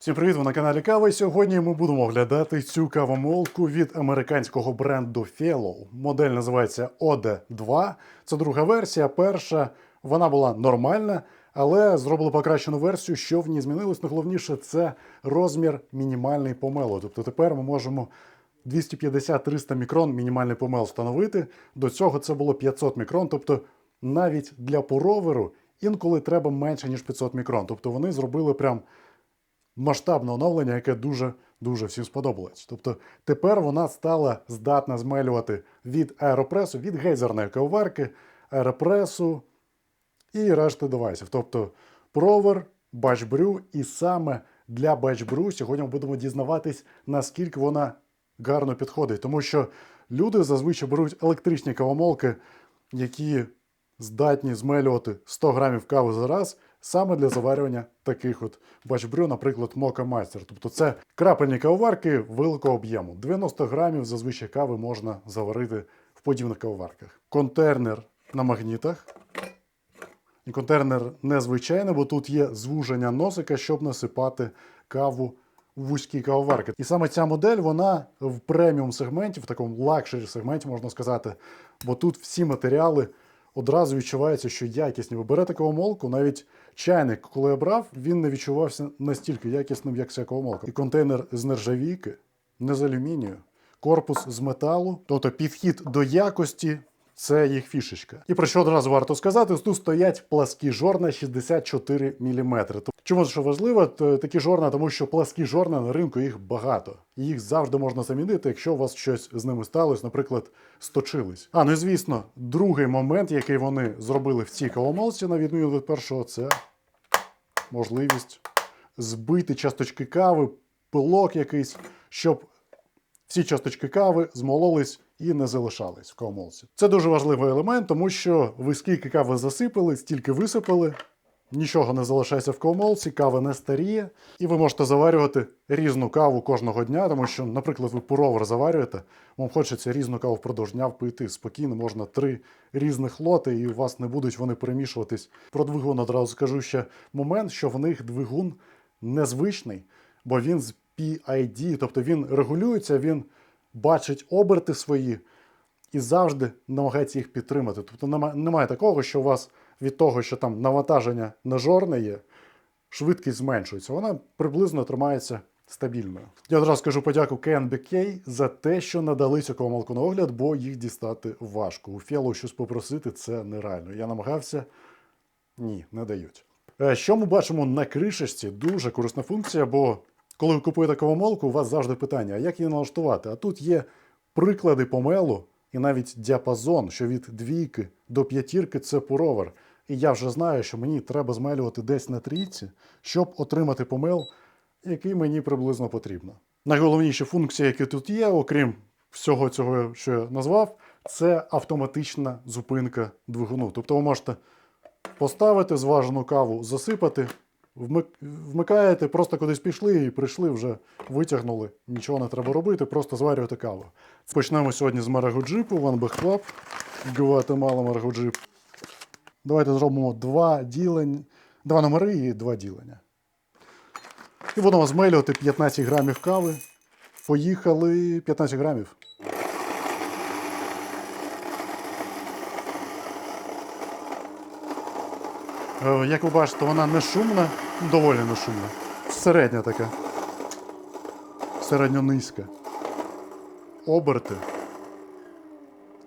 Всім привіт, ви на каналі Кава. Сьогодні ми будемо оглядати цю кавомолку від американського бренду Fellow. Модель називається OD2. Це друга версія. Перша вона була нормальна, але зробили покращену версію. Що в ній змінилось? Найголовніше це розмір мінімальний помелу. Тобто тепер ми можемо 250-300 мікрон мінімальний помел встановити. До цього це було 500 мікрон. Тобто навіть для пороверу інколи треба менше ніж 500 мікрон. Тобто вони зробили прям масштабне оновлення, яке дуже дуже всім сподобалось. Тобто тепер вона стала здатна змелювати від аеропресу, від гейзерної кавоварки, аеропресу і решти девайсів. Тобто провер, бачбрю, і саме для бачбрю сьогодні ми будемо дізнаватись, наскільки вона гарно підходить. Тому що люди зазвичай беруть електричні кавомолки, які здатні змелювати 100 грамів кави за раз саме для заварювання таких от бачбрю, наприклад, Mocha Master. Тобто це крапельні кавоварки великого об'єму. 90 грамів зазвичай кави можна заварити в подібних кавоварках. Контейнер на магнітах. І контейнер незвичайний, бо тут є звуження носика, щоб насипати каву в вузькі кавоварки. І саме ця модель, вона в преміум сегменті, в такому лакшері сегменті, можна сказати, бо тут всі матеріали одразу відчувається, що якісні. Ви берете кавомолку, навіть чайник, коли я брав, він не відчувався настільки якісним, як ця кавомолка. І контейнер з нержавійки, не з алюмінію, корпус з металу, тобто підхід до якості. Це їх фішечка. І про що одразу варто сказати, тут стоять пласкі жорна 64 мм. Чому що важливо, такі жорна, тому що пласкі жорна на ринку їх багато. Їх завжди можна замінити, якщо у вас щось з ними сталося, наприклад, сточились. А ну і звісно, другий момент, який вони зробили в цій кавомолці, на відміну від першого, це можливість збити часточки кави, пилок якийсь, щоб всі часточки кави змололись і не залишались в кавомолці. Це дуже важливий елемент, тому що ви скільки кави засипали, стільки висипали. Нічого не залишається в кавомолці, кава не старіє, і ви можете заварювати різну каву кожного дня, тому що, наприклад, ви пуровер заварюєте, вам хочеться різну каву впродовж дня впити. Спокійно можна три різних лоти, і у вас не будуть вони перемішуватись. Про двигун одразу скажу ще момент, що в них двигун незвичний, бо він з PID, тобто він регулюється, він бачить оберти свої і завжди намагається їх підтримати. Тобто немає такого, що у вас від того, що там навантаження нажорне є, швидкість зменшується. Вона приблизно тримається стабільною. Я одразу скажу подяку KNBK за те, що надали цю комалку на огляд, бо їх дістати важко. У Фелу щось попросити це нереально. Я намагався. Ні, не дають. Е, Що ми бачимо на кришечці? Дуже корисна функція, бо коли ви купуєте кавомолку, у вас завжди питання, а як її налаштувати? А тут є приклади помелу і навіть діапазон, що від двійки до п'ятірки це пуровер. І я вже знаю, що мені треба змелювати десь на трійці, щоб отримати помел, який мені приблизно потрібно. Найголовніші функції, які тут є, окрім всього цього, що я назвав, це автоматична зупинка двигуну. Тобто ви можете поставити зважену каву, засипати, вмикаєте, просто кудись пішли і прийшли, вже витягнули. Нічого не треба робити, просто зварювати каву. Почнемо сьогодні з Мараго-джипу, One Back Club, Гватемала Мараго-джип. Давайте зробимо два ділень, два номери і два ділення. І будемо змелювати 15 грамів кави. Поїхали 15 грамів. Е, Як ви бачите, вона не шумна, доволі не шумна. Середня така. Середньонизька. Оберти.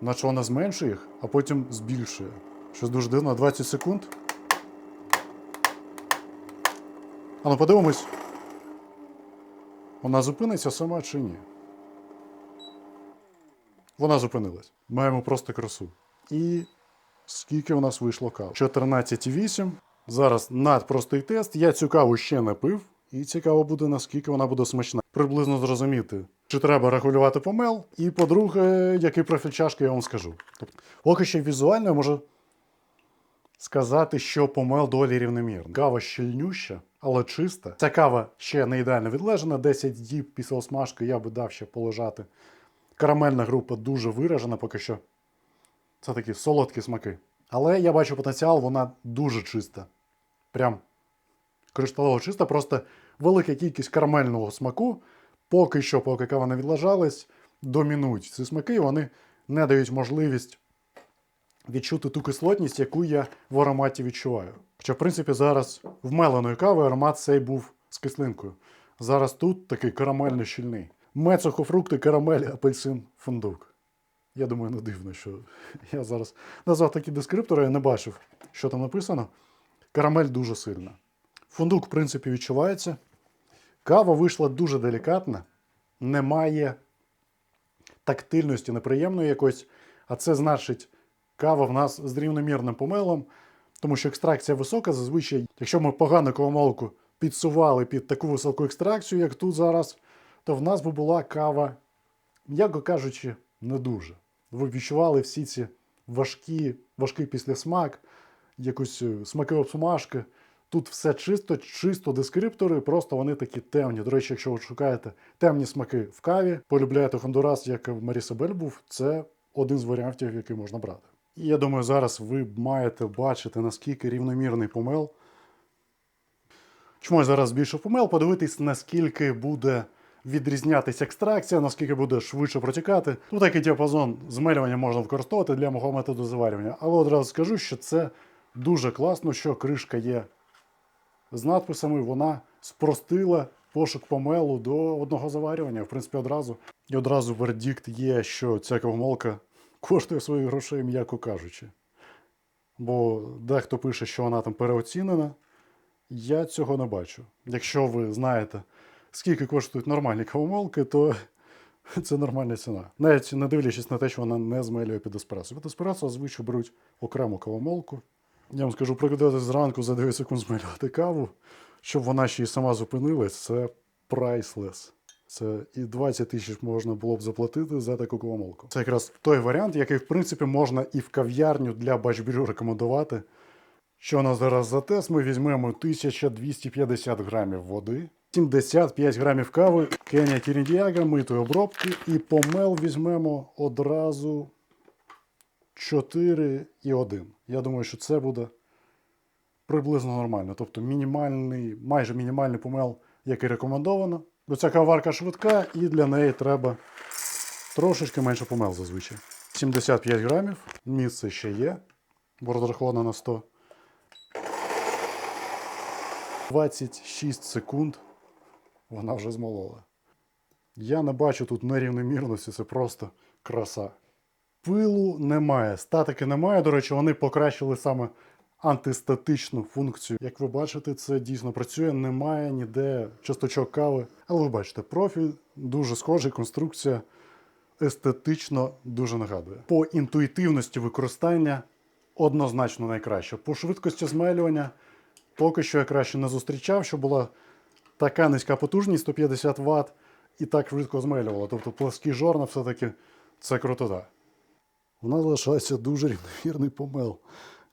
Наче вона зменшує їх, а потім збільшує. Щось дуже дивно, 20 секунд. А ну подивимось. Вона зупиниться сама чи ні? Вона зупинилась. Маємо просто красу. І скільки у нас вийшло кави? 14,8. Зараз надпростий тест. Я цю каву ще не пив, і цікаво буде, наскільки вона буде смачна. Приблизно зрозуміти, чи треба регулювати помел. І, по-друге, який профіль чашки я вам скажу. Тобто, поки що візуально я можу сказати, що помел доволі рівномірний. Кава щільнюща, але чиста. Ця кава ще не ідеально відлежена. 10 діб після осмажки я би дав ще полежати. Карамельна група дуже виражена поки що. Це такі солодкі смаки. Але я бачу потенціал, вона дуже чиста. Прям кришталево чиста, просто велика кількість карамельного смаку. Поки що, поки кава не відлажалась, домінують ці смаки, і вони не дають можливість відчути ту кислотність, яку я в ароматі відчуваю. Хоча, в принципі, зараз в меленої кави аромат цей був з кислинкою. Зараз тут такий карамельно щільний. Мед, карамель, апельсин, фундук. Я думаю, не дивно, що я зараз назвав такі дескриптори, я не бачив, що там написано. Карамель дуже сильна. Фундук, в принципі, відчувається. Кава вийшла дуже делікатна, немає тактильності неприємної якоїсь, а це значить, кава в нас з рівномірним помелом, тому що екстракція висока, зазвичай, якщо ми погану кавомолку підсували під таку високу екстракцію, як тут зараз, то в нас би була кава, м'яко кажучи, не дуже. Ви відчували всі ці важкі, важкий післясмак, якусь е, смаки обсумашки. Тут все чисто, чисто дескриптори, просто вони такі темні. До речі, якщо ви шукаєте темні смаки в каві, полюбляєте Хондурас, як в Марісабель був, це один з варіантів, який можна брати. І я думаю, зараз ви маєте бачити, наскільки рівномірний помел. Чому я зараз збільшив помел? Подивитись, наскільки буде відрізнятися екстракція, наскільки буде швидше протікати. Тут такий діапазон змелювання можна використовувати для мого методу заварювання. Але одразу скажу, що це дуже класно, що кришка є з надписами, вона спростила пошук помелу до одного заварювання. В принципі, одразу. І одразу вердикт є, що ця кавомолка коштує своїх грошей, м'яко кажучи. Бо дехто пише, що вона там переоцінена. Я цього не бачу. Якщо ви знаєте, скільки коштують нормальні кавомолки, то це нормальна ціна. Навіть не дивлячись на те, що вона не змелює під еспресо. Під еспресо зазвичай беруть окрему кавомолку. Я вам скажу, прокидатись зранку за 9 секунд змелювати каву, щоб вона ще й сама зупинилась, це priceless. Це і 20 тисяч можна було б заплатити за таку кавомолку. Це якраз той варіант, який, в принципі, можна і в кав'ярню для бачбрю рекомендувати. Що у нас зараз за тест? Ми візьмемо 1250 грамів води, 75 грамів кави, Кеня Кіріндіага, митої обробки, і помел візьмемо одразу 4 і 1. Я думаю, що це буде приблизно нормально. Тобто мінімальний, майже мінімальний помел, який рекомендовано. Бо ця каварка швидка, і для неї треба трошечки менше помел зазвичай. 75 грамів, місце ще є, бо розраховано на 100. 26 секунд вона вже змолола. Я не бачу тут нерівномірності, це просто краса. Пилу немає, статики немає. До речі, вони покращили саме антистатичну функцію. Як ви бачите, це дійсно працює, немає ніде часточок кави. Але ви бачите, профіль дуже схожий, конструкція естетично дуже нагадує. По інтуїтивності використання однозначно найкраще. По швидкості змелювання поки що я краще не зустрічав, що була така низька потужність 150 Вт і так швидко змелювала. Тобто пласкі жорна все-таки це крутота. У нас залишається дуже рівновірний помел.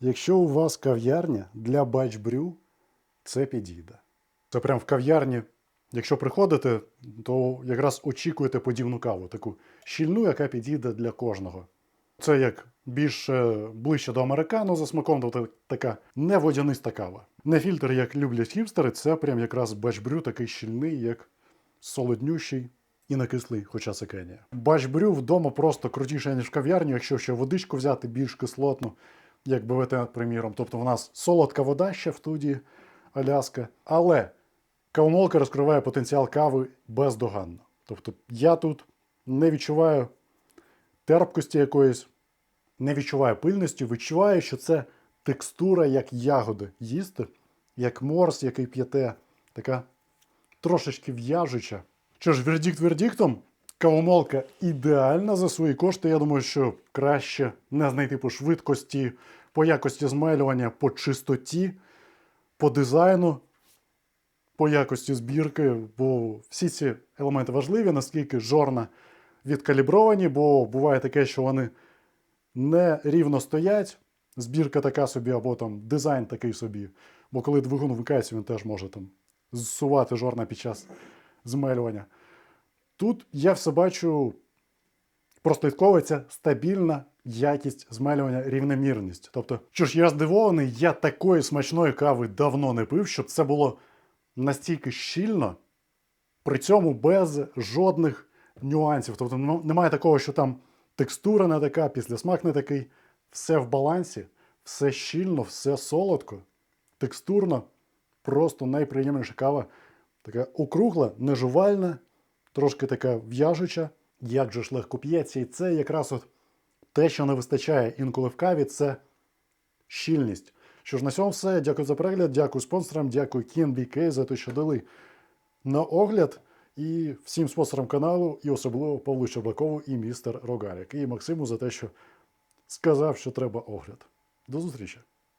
Якщо у вас кав'ярня для бачбрю, це підійде. Це прям в кав'ярні. Якщо приходите, то якраз очікуєте подібну каву, таку щільну, яка підійде для кожного. Це як більш ближче до американо за смаком, тобто така не водяниста кава. Не фільтр, як люблять хіпстери, це прям якраз бачбрю такий щільний, як солоднющий і не кислий, хоча це Кенія. Бачбрю вдома просто крутіше, ніж в кав'ярні, якщо ще водичку взяти більш кислотну, як БВТ, приміром. Тобто в нас солодка вода ще в студії Аляска. Але кавомолка розкриває потенціал кави бездоганно. Тобто я тут не відчуваю терпкості якоїсь, не відчуваю пильності, відчуваю, що це текстура як ягоди їсти, як морс, який п'єте, така трошечки в'яжуча. Що ж, вердикт вердиктом, кавомолка ідеальна за свої кошти. Я думаю, що краще не знайти по швидкості, по якості змелювання, по чистоті, по дизайну, по якості збірки, бо всі ці елементи важливі, наскільки жорна відкалібровані, бо буває таке, що вони не рівно стоять. Збірка така собі, або там дизайн такий собі. Бо коли двигун вмикається, він теж може там зсувати жорна під час змелювання. Тут я все бачу, прослідковується стабільна якість змелювання, рівномірність. Тобто, що ж я здивований, я такої смачної кави давно не пив, щоб це було настільки щільно, при цьому без жодних нюансів. Тобто немає такого, що там текстура не така, післясмак не такий. Все в балансі, все щільно, все солодко, текстурно, просто найприємніша кава. Така округла, нежувальна, трошки така в'яжуча, як же ж легко п'ється. І це якраз от те, що не вистачає інколи в каві, це щільність. Що ж, на цьому все. Дякую за перегляд, дякую спонсорам, дякую KNBK за те, що дали на огляд. І всім спонсорам каналу, і особливо Павлу Щербакову і містер Рогарік, і Максиму за те, що сказав, що треба огляд. До зустрічі!